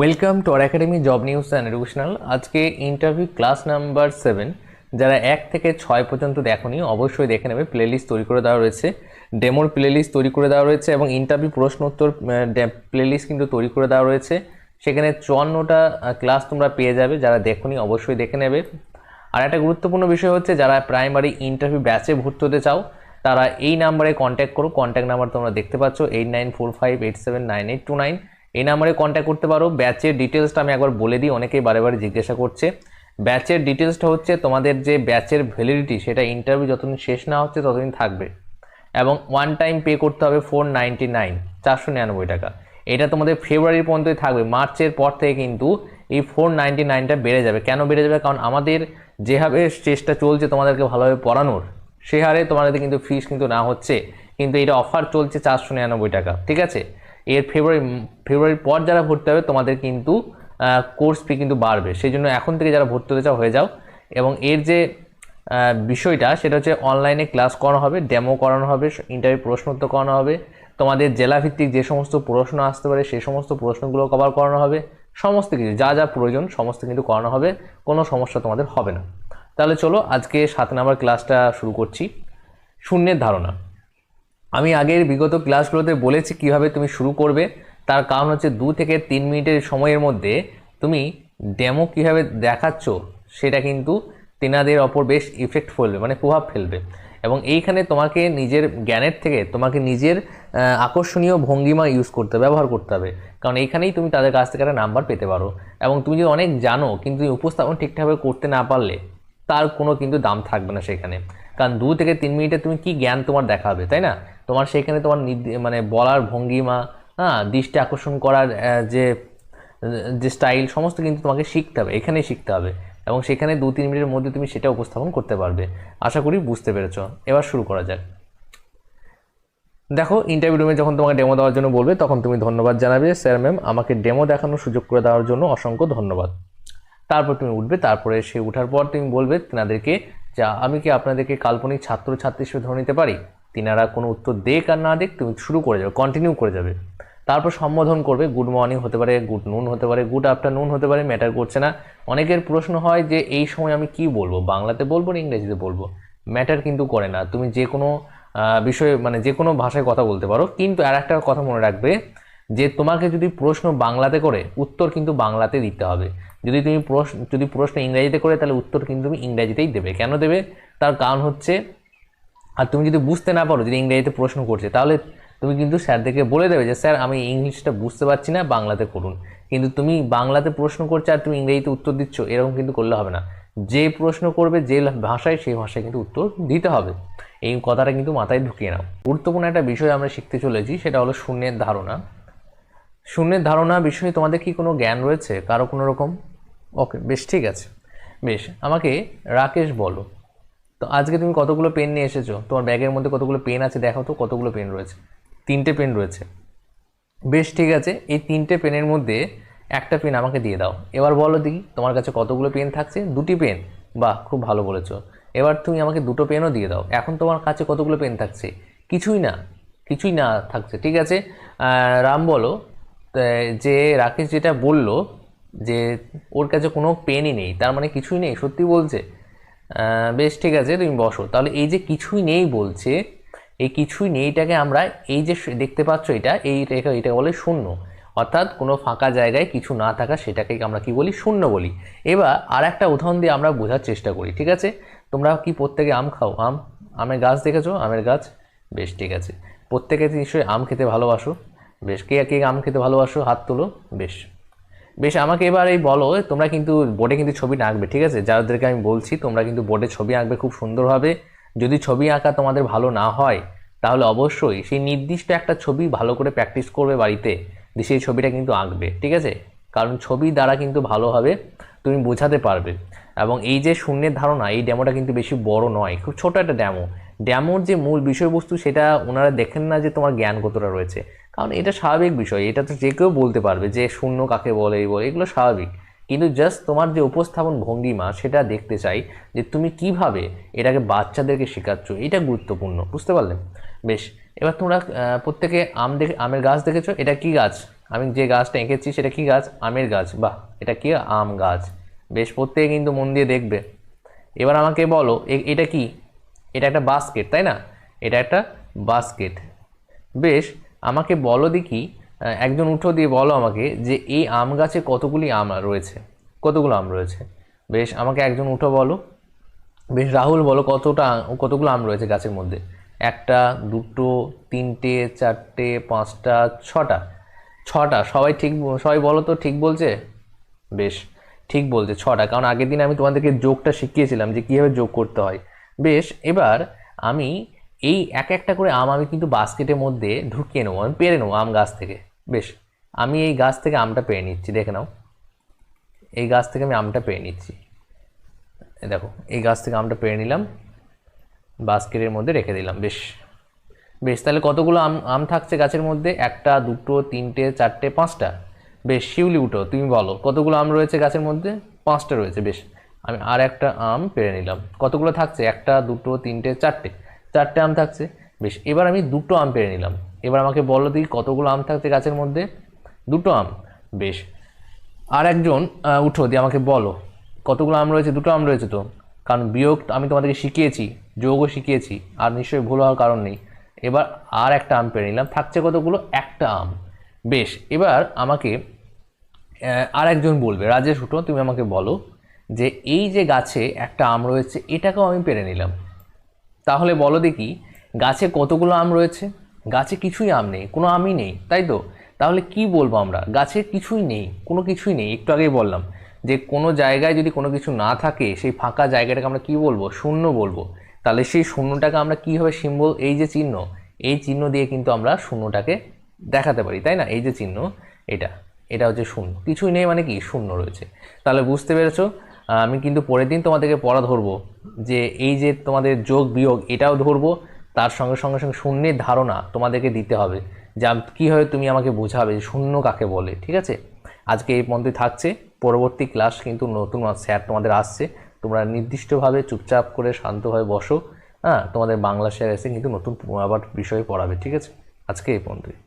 Welcome to R academy job news and educational আজকে interview class number seven যারা এক থেকে ছয় পর্যন্ত দেখোনি, অবশ্যই দেখে নেবে। প্লেলিস্ট তৈরি করে দেওয়া রয়েছে। ডেমোর প্লেলিস্ট তৈরি করে দেওয়া রয়েছে এবং ইন্টারভিউ প্রশ্ন উত্তর প্লেলিস্ট কিন্তু তৈরি করে দেওয়া রয়েছে। সেখানে চুয়ান্নটা ক্লাস তোমরা পেয়ে যাবে। যারা দেখোনি, অবশ্যই দেখে নেবে। আর একটা গুরুত্বপূর্ণ বিষয় হচ্ছে, যারা প্রাইমারি ইন্টারভিউ ব্যাচে ভর্তি হতে চাও, তারা এই নাম্বারে কন্ট্যাক্ট করো। কন্ট্যাক্ট নাম্বার তোমরা দেখতে পাচ্ছ eight nine four five eight seven nine eight two nine এই নাম্বারে কন্ট্যাক্ট করতে পারো। ব্যাচের ডিটেলসটা আমি একবার বলে দিই, অনেকেই বারে বারে জিজ্ঞাসা করছে। ব্যাচের ডিটেলসটা হচ্ছে তোমাদের যে ব্যাচের ভ্যালিডিটি সেটা ইন্টারভিউ যতদিন শেষ না হচ্ছে, ততদিন থাকবে। এবং ওয়ান টাইম পে করতে হবে ফোর নাইনটি নাইন চারশো নিরানব্বই টাকা। এটা তোমাদের ফেব্রুয়ারি পর্যন্তই থাকবে। মার্চের পর থেকে কিন্তু এই ফোর নাইনটি নাইনটা বেড়ে যাবে। কেন বেড়ে যাবে? কারণ আমাদের যেভাবে চেষ্টা চলছে তোমাদেরকে ভালোভাবে পড়ানোর, সে হারে তোমাদের কিন্তু ফিস কিন্তু না হচ্ছে। কিন্তু এটা অফার চলছে চারশো নিরানব্বই টাকা। ঠিক আছে? এর ফেব্রুয়ারি ফেব্রুয়ারির পর যারা ভর্তি হবে, তোমাদের কিন্তু কোর্স ফি কিন্তু বাড়বে। সেই জন্য এখন থেকে যারা ভর্তি হতে চাও, হয়ে যাও। এবং এর যে বিষয়টা, সেটা হচ্ছে অনলাইনে ক্লাস করানো হবে ডেমো করানো হবে ইন্টারভিউ প্রশ্ন উত্তর করানো হবে। তোমাদের জেলাভিত্তিক যে সমস্ত প্রশ্ন আসতে পারে, সেই সমস্ত প্রশ্নগুলো কভার করানো হবে। সমস্ত কিছু, যা যা প্রয়োজন, সমস্ত কিন্তু করানো হবে। কোনো সমস্যা তোমাদের হবে না। তাহলে চলো, আজকে সাত নাম্বার ক্লাসটা শুরু করছি। শূন্যের ধারণা। আমি আগের বিগত ক্লাসগুলোতে বলেছি কীভাবে তুমি শুরু করবে। তার কারণ হচ্ছে দু থেকে তিন মিনিটের সময়ের মধ্যে তুমি ডেমো কীভাবে দেখাচ্ছ, সেটা কিন্তু তেনাদের ওপর বেশ ইফেক্ট ফেলবে মানে প্রভাব ফেলবে। এবং এইখানে তোমাকে নিজের জ্ঞানের থেকে, তোমাকে নিজের আকর্ষণীয় ভঙ্গিমা ইউজ করতে ব্যবহার করতে হবে। কারণ এইখানেই তুমি তাদের কাছ থেকে একটা নাম্বার পেতে পারো। এবং তুমি যদি অনেক জানো, কিন্তু তুমি উপস্থাপন ঠিকঠাকভাবে করতে না পারলে, তার কোনো কিন্তু দাম থাকবে না সেখানে। কারণ দু থেকে তিন মিনিটে তুমি কি জ্ঞান তোমার দেখাবে, তাই না? তোমার সেখানে তোমার মানে বলার ভঙ্গিমা হ্যাঁ দৃষ্টি আকর্ষণ করার যে যে স্টাইল সমস্ত কিন্তু তোমাকে শিখতে হবে, এখানেই শিখতে হবে। এবং সেখানে দু তিন মিনিটের মধ্যে তুমি সেটা উপস্থাপন করতে পারবে। আশা করি বুঝতে পেরেছ। এবার শুরু করা যাক। দেখো ইন্টারভিউ রুমে যখন তোমাকে ডেমো দেওয়ার জন্য বলবে, তখন তুমি ধন্যবাদ জানাবে স্যার ম্যাম আমাকে ডেমো দেখানোর সুযোগ করে দেওয়ার জন্য অসংখ্য ধন্যবাদ। তারপর তুমি উঠবে, তারপরে সে উঠার পর তুমি বলবে, তেনাদেরকে যা আমি কি আপনাদেরকে কাল্পনিক ছাত্র ছাত্রী হিসেবে ধরে নিতে পারি? তিনারা কোনো উত্তর দেখ আর না দেখ তুমি শুরু করে যাবে কন্টিনিউ করে যাবে। তারপর সম্বোধন করবে গুড মর্নিং হতে পারে গুড নুন হতে পারে গুড আফটারনুন হতে পারে ম্যাটার করছে না। অনেকের প্রশ্ন হয় যে, এই সময় আমি কি বলব? বাংলাতে বলব না ইংরেজিতে বলব? ম্যাটার কিন্তু করে না। তুমি যে কোনো বিষয়ে মানে যে কোনো ভাষায় কথা বলতে পারো। কিন্তু আর একটা কথা মনে রাখবে যে, তোমাকে যদি প্রশ্ন বাংলাতে করে, উত্তর কিন্তু বাংলাতে দিতে হবে। যদি তুমি প্রশ্ন, যদি প্রশ্ন ইংরাজিতে করে, তাহলে উত্তর কিন্তু তুমি ইংরাজিতেই দেবে। কেন দেবে? তার কারণ হচ্ছে, আর তুমি যদি বুঝতে না পারো, যদি ইংরাজিতে প্রশ্ন করছে, তাহলে তুমি কিন্তু স্যারদেরকে বলে দেবে যে, স্যার, আমি ইংলিশটা বুঝতে পারছি না, বাংলাতে করুন। কিন্তু তুমি বাংলাতে প্রশ্ন করছ আর তুমি ইংরেজিতে উত্তর দিচ্ছ, এরকম কিন্তু করলে হবে না। যে প্রশ্ন করবে, যে ভাষায়, সেই ভাষায় কিন্তু উত্তর দিতে হবে। এই কথাটা কিন্তু মাথায় ঢুকিয়ে নাও। গুরুত্বপূর্ণ একটা বিষয় আমরা শিখতে চলেছি, সেটা হলো শূন্যের ধারণা। শূন্যের ধারণা বিষয়ে তোমাদের কি কোনো জ্ঞান রয়েছে? কারও কোনো রকম? ওকে বেশ, ঠিক আছে। বেশ, আমাকে রাকেশ বলো। তো আজকে তুমি কতগুলো পেন নিয়ে এসেছ? তোমার ব্যাগের মধ্যে কতগুলো পেন আছে দেখো তো, কতগুলো পেন রয়েছে? তিনটে পেন রয়েছে। বেশ, ঠিক আছে। এই তিনটে পেনের মধ্যে একটা পেন আমাকে দিয়ে দাও। এবার বলো দেখি, তোমার কাছে কতগুলো পেন থাকছে? দুটি পেন বাহ, খুব ভালো বলেছ। এবার তুমি আমাকে দুটো পেনও দিয়ে দাও। এখন তোমার কাছে কতগুলো পেন থাকছে? কিছুই না কিছুই না থাকছে, ঠিক আছে? রাম বলো যে রাকেশ যেটা বলল যে ওর কাছে কোনো পেনই নেই, তার মানে কিছুই নেই, সত্যি বলছে। বেশ ঠিক আছে, তুমি বসো। তাহলে এই যে কিছুই নেই বলছে, এই কিছুই নেইটাকে আমরা এই যে দেখতে পাচ্ছ এটা, এই রেখা এটা বলে শূন্য। অর্থাৎ কোনো ফাঁকা জায়গায় কিছু না থাকা সেটাকে আমরা কি বলি? শূন্য বলি। এবার আর একটা উদাহরণ দিয়ে আমরা বোঝার চেষ্টা করি, ঠিক আছে? তোমরা কি প্রত্যেকে আম খাও? আম? আমের গাছ দেখেছ? আমের গাছ? বেশ ঠিক আছে। প্রত্যেকে নিশ্চয়ই আম খেতে ভালোবাসো। বেশ। কে কে আম খেতে ভালোবাসো? হাত তোলো। বেশ। বেশ, আমাকে এবার এই বলো, তোমরা কিন্তু বোর্ডে কিন্তু ছবি না আঁকবে, ঠিক আছে? যাদেরকে আমি বলছি, তোমরা কিন্তু বোর্ডে ছবি আঁকবে খুব সুন্দরভাবে। যদি ছবি আঁকা তোমাদের ভালো না হয়, তাহলে অবশ্যই সেই নির্দিষ্ট একটা ছবি ভালো করে প্র্যাকটিস করবে বাড়িতে দিয়ে সেই ছবিটা কিন্তু আঁকবে, ঠিক আছে? কারণ ছবি দ্বারা কিন্তু ভালোভাবে তুমি বোঝাতে পারবে। এবং এই যে শূন্যের ধারণা, এই ড্যামোটা কিন্তু বেশি বড় নয়, খুব ছোট একটা ড্যামো ড্যামোর যে মূল বিষয়বস্তু, সেটা ওনারা দেখেন না যে তোমার জ্ঞান কতটা রয়েছে। কারণ এটা স্বাভাবিক বিষয়, এটা তো যে কেউ বলতে পারবে যে শূন্য কাকে বলে, এই বলে, এগুলো স্বাভাবিক। কিন্তু জাস্ট তোমার যে উপস্থাপন ভঙ্গিমা, সেটা দেখতে চাই যে তুমি কীভাবে এটাকে বাচ্চাদেরকে শেখাচ্ছ, এটা গুরুত্বপূর্ণ, বুঝতে পারলে? বেশ, এবার তোমরা প্রত্যেকে আম দেখে, আমের গাছ দেখেছ? এটা কি গাছ? আমি যে গাছটা এঁকেছি, সেটা কি গাছ? আমের গাছ, বাহ, এটা কি আম গাছ? বেশ, প্রত্যেকে কিন্তু মন দিয়ে দেখবে। এবার আমাকে বলো এটা কি? এটা একটা বাস্কেট তাই না? এটা একটা বাস্কেট বেশ আমাকে বলো দেখি একজন উঠো দিয়ে বলো আমাকে যে এই আম গাছে কতগুলি আম রয়েছে, কতগুলো আম রয়েছে? বেশ, আমাকে একজন উঠো বলো। বেশ, রাহুল বলো কতটা কতগুলো আম রয়েছে গাছের মধ্যে? একটা, দুটো, তিনটে, চারটে, পাঁচটা, ছটা। ছটা, সবাই ঠিক, সবাই বলো তো ঠিক বলছে? বেশ, ঠিক বলছে, ছটা। কারণ আগের দিন আমি তোমাদেরকে যোগটা শিখিয়েছিলাম যে কীভাবে যোগ করতে হয়। বেশ, এবার আমি এই এক একটা করে আম আমি কিন্তু বাস্কেটের মধ্যে ঢুকিয়ে নেব, আমি পেরে নেব আম গাছ থেকে। বেশ, আমি এই গাছ থেকে আমটা পেয়ে নিচ্ছি, দেখে নাও। এই গাছ থেকে আমি আমটা পেয়ে নিচ্ছি। দেখো, এই গাছ থেকে আমটা পেরে নিলাম, বাস্কেটের মধ্যে রেখে দিলাম, বেশ। বেশ, তাহলে কতগুলো আম আম থাকছে গাছের মধ্যে? একটা, দুটো, তিনটে, চারটে, পাঁচটা? বেশ, শিউলি উঠো, তুমি বলো, কতগুলো আম রয়েছে গাছের মধ্যে? পাঁচটা রয়েছে, বেশ। আমি আর একটা আম পেরে নিলাম। কতগুলো থাকছে? একটা, দুটো, তিনটে, চারটে। চারটে আম থাকছে। বেশ, এবার আমি দুটো আম পেরে নিলাম। এবার আমাকে বলো দিই কতগুলো আম থাকছে গাছের মধ্যে। দুটো আম। বেশ, আর একজন উঠো, দিয়ে আমাকে বলো, কতগুলো আম রয়েছে? দুটো আম রয়েছে তো? কারণ বিয়োগ আমি তোমাদেরকে শিখিয়েছি, যোগও শিখিয়েছি, আর নিশ্চয়ই ভুল হওয়ার কারণ নেই। এবার আর একটা আম পেরে নিলাম। থাকছে কতগুলো? একটা আম। বেশ, এবার আমাকে আর একজন বলবে, রাজেশ, উঠো, তুমি আমাকে বলো যে এই যে গাছে একটা আম রয়েছে, এটাকেও আমি পেরে নিলাম। তাহলে বলো দেখি, গাছে কতগুলো আম রয়েছে? গাছে কিছুই আম নেই, কোনো আমই নেই, তাই তো? তাহলে কি বলব আমরা? গাছে কিছুই নেই, কোনো কিছুই নেই। একটু আগেই বললাম যে কোনো জায়গায় যদি কোনো কিছু না থাকে, সেই ফাঁকা জায়গাটাকে আমরা কি বলব? শূন্য বলব। তাহলে সেই শূন্যটাকে আমরা কীভাবে সিম্বল, এই যে চিহ্ন, এই চিহ্ন দিয়ে কিন্তু আমরা শূন্যটাকে দেখাতে পারি, তাই না? এই যে চিহ্ন, এটা এটা হচ্ছে শূন্য। কিছুই নেই মানে কি? শূন্য রয়েছে। তাহলে বুঝতে পেরেছ? আমি কিন্তু পরের দিন তোমাদেরকে পড়া ধরবো। যে এই যে তোমাদের যোগ বিয়োগ, এটাও ধরবো। তার সঙ্গে সঙ্গে সঙ্গে শূন্যের ধারণা তোমাদেরকে দিতে হবে। যা কীভাবে তুমি আমাকে বোঝাবে শূন্য কাকে বলে, ঠিক আছে? আজকে এই পর্যন্তই থাকছে। পরবর্তী ক্লাস কিন্তু নতুন স্যার তোমাদের আসছে। তোমরা নির্দিষ্টভাবে চুপচাপ করে শান্তভাবে বসো। হ্যাঁ তোমাদের বাংলা স্যার এসে কিন্তু নতুন আবার বিষয়ে পড়াবে, ঠিক আছে? আজকে এই পর্যন্তই।